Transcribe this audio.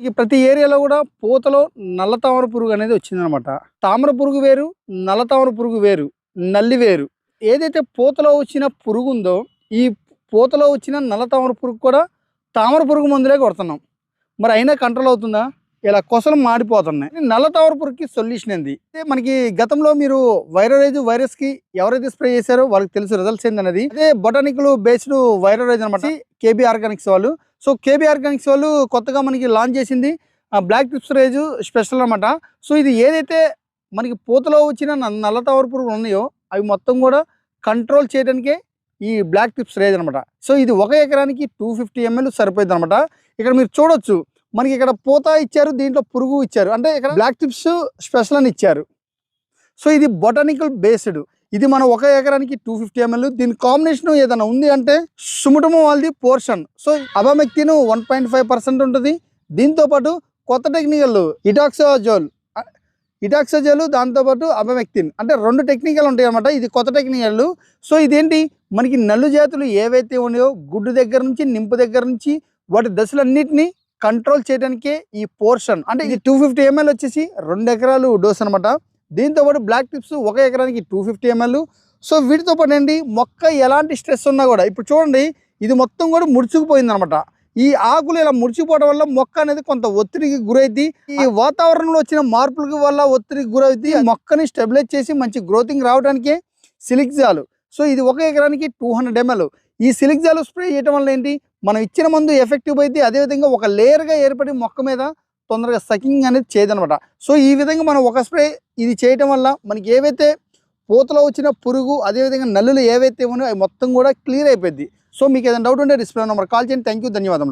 ఈ ప్రతి ఏరియాలో కూడా పూతలో నల్ల తామర పురుగు అనేది వచ్చిందనమాట. తామర పురుగు వేరు నల్ల తామర పురుగు వేరు నల్లి వేరు. ఏదైతే పూతలో వచ్చిన పురుగు ఉందో ఈ పూతలో వచ్చిన నల్ల తామర పురుగు కూడా తామర పురుగు మందులే కొడుతున్నాం. మరి అయినా కంట్రోల్ అవుతుందా? ఇలా కొసలు మాడిపోతున్నాయి. నల్ల తామర పురుగుకి సొల్యూషన్ ఏంది? అయితే మనకి గతంలో మీరు వైరలైజ్ వైరస్కి ఎవరైతే స్ప్రే చేశారో వాళ్ళకి తెలుసు రిజల్ట్స్ ఏందనేది అదే బొటానికల్ బేస్డ్ వైరలైజ్ అనమాట కేబీ ఆర్గానిక్స్ వాళ్ళు సో కేబీ ఆర్గానిక్స్ వాళ్ళు కొత్తగా మనకి లాంచ్ చేసింది బ్లాక్ టిప్స్ రేజ్ స్పెషల్ అనమాట సో ఇది ఏదైతే మనకి పూతలో వచ్చిన నల్ల టవర్ పురుగులు ఉన్నాయో అవి మొత్తం కూడా కంట్రోల్ చేయడానికే ఈ బ్లాక్ టిప్స్ రేజ్ అనమాట సో ఇది ఒక ఎకరానికి టూ ఫిఫ్టీ ఎంఎల్ సరిపోయింది అనమాట ఇక్కడ మీరు చూడొచ్చు మనకి ఇక్కడ పూత ఇచ్చారు దీంట్లో పురుగు ఇచ్చారు. అంటే ఇక్కడ బ్లాక్ టిప్స్ స్పెషల్ అని ఇచ్చారు. సో ఇది బొటానికల్ బేస్డ్. ఇది మనం ఒక ఎకరానికి టూ ఫిఫ్టీ ఎంఎల్ దీని కాంబినేషన్ ఏదైనా ఉంది అంటే సుముటము వాళ్ళది portion so abamectin one point five percent ఉంటుంది. దీంతో పాటు కొత్త టెక్నికల్ ఇటాక్సోజోల్ ఇటాక్సోజోలు దాంతోపాటు అబమెక్తిన్ అంటే రెండు టెక్నికల్ ఉంటాయి అనమాట ఇది కొత్త టెక్నికల్ సో ఇదేంటి? మనకి నల్లు జాతులు ఏవైతే ఉన్నాయో గుడ్డు దగ్గర నుంచి నింపు దగ్గర నుంచి వాటి దశలన్నింటినీ కంట్రోల్ చేయడానికే ఈ పోర్షన్ అంటే ఇది టూ ఫిఫ్టీ ఎంఎల్ వచ్చేసి రెండు ఎకరాలు డోస్ అనమాట దీంతో పాటు బ్లాక్ టిప్స్ ఒక ఎకరానికి టూ ఫిఫ్టీ ఎంఎల్ సో వీటితో పాటు ఏంటి? మొక్క ఎలాంటి స్ట్రెస్ ఉన్నా కూడా ఇప్పుడు చూడండి ఇది మొత్తం కూడా ముడుచుకుపోయింది అనమాట ఈ ఆకులు ఇలా ముడిచిపోవడం వల్ల మొక్క అనేది కొంత ఒత్తిడికి గురైద్ది ఈ వాతావరణంలో వచ్చిన మార్పులకి వల్ల ఒత్తిడికి గురైద్ది మొక్కని స్టెబిలైజ్ చేసి మంచి గ్రోతింగ్ రావడానికి సిలిక్జాలు సో ఇది ఒక ఎకరానికి టూ హండ్రెడ్ ఎంఎల్ ఈ సిలిక్జాలు స్ప్రే చేయడం వల్ల ఏంటి? మనం ఇచ్చిన మందు ఎఫెక్టివ్ అయితే అదేవిధంగా ఒక లేయర్గా ఏర్పడి మొక్క మీద తొందరగా సకింగ్ అనేది చేయదనమాట. సో ఈ విధంగా మనం ఒక స్ప్రే ఇది చేయటం వల్ల మనకి ఏవైతే పూతలో వచ్చిన పురుగు అదేవిధంగా నల్లులు ఏవైతే ఉన్నాయో అవి మొత్తం కూడా క్లియర్ అయిపోద్ది సో మీకు ఏదైనా డౌట్ ఉంటే డిస్ప్లే నెంబర్ కాల్ చేయండి. థ్యాంక్ యూ ధన్యవాదం